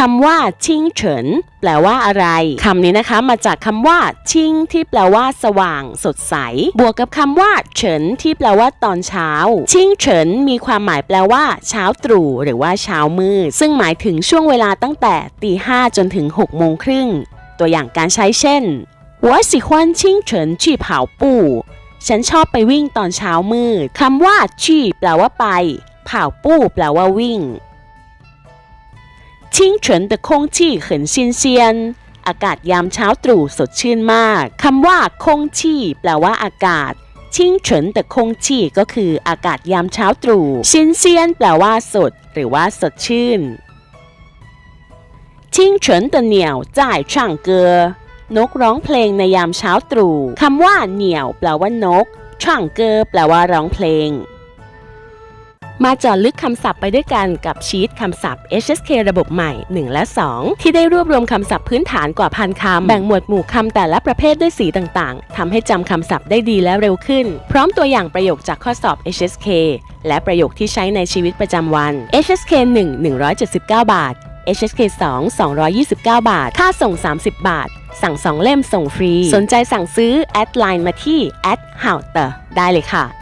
คำว่าชิงเฉินแปลว่าอะไร คำนี้นะคะมาจากคำว่าชิงที่แปลว่าสว่าง สดใส บวกกับคำว่าเฉินที่แปลว่าตอนเช้า ชิงเฉินมีความหมายแปลว่า เช้าตรู่หรือว่าเช้ามืด ซึ่งหมายถึงช่วงเวลาตั้งแต่ตีห้าจนถึง6โมงครึ่ง ตัวอย่างการใช้เช่น我喜欢清晨去跑步ฉันชอบไปวิ่งตอนเช้ามืดคำว่าชี่แปลว่าไปเผาปู้แปลว่าวิ่ง ชิงเฉินเดคงชี่เหินชินเซียน อากาศยามเช้าตรู่สดชื่นมาก คำว่าคงชี่แปลว่าอากาศ ชิงเฉินต่คงชี่ก็คืออากาศยามเช้าตรู่ชินเซียนแปลว่าสด หรือว่าสดชื่นชิงเฉินเตเหนียวจ่ายช่างเกอนกร้องเพลงในยามเช้าตรู่คำว่าเหนียว แปลว่านกช่างเกอแปลว่าร้องเพลง มาเจาะลึกคำศัพท์ไปด้วยกันกับชีตคำศัพท์ HSK ระบบใหม่ 1 และ 2 ที่ได้รวบรวมคำศัพท์พื้นฐานกว่าพันคำ แบ่งหมวดหมู่คำแต่ละประเภทด้วยสีต่างๆทำให้จำคำศัพท์ได้ดีและเร็วขึ้น พร้อมตัวอย่างประโยคจากข้อสอบ HSK และประโยคที่ใช้ในชีวิตประจำวัน HSK 1 179 บาท HSK 2 229 บาท ค่าส่ง 30 บาท สั่ง 2 เล่มส่งฟรี สนใจสั่งซื้อ แอดไลน์มาที่ h o w t e ได้เลยค่ะ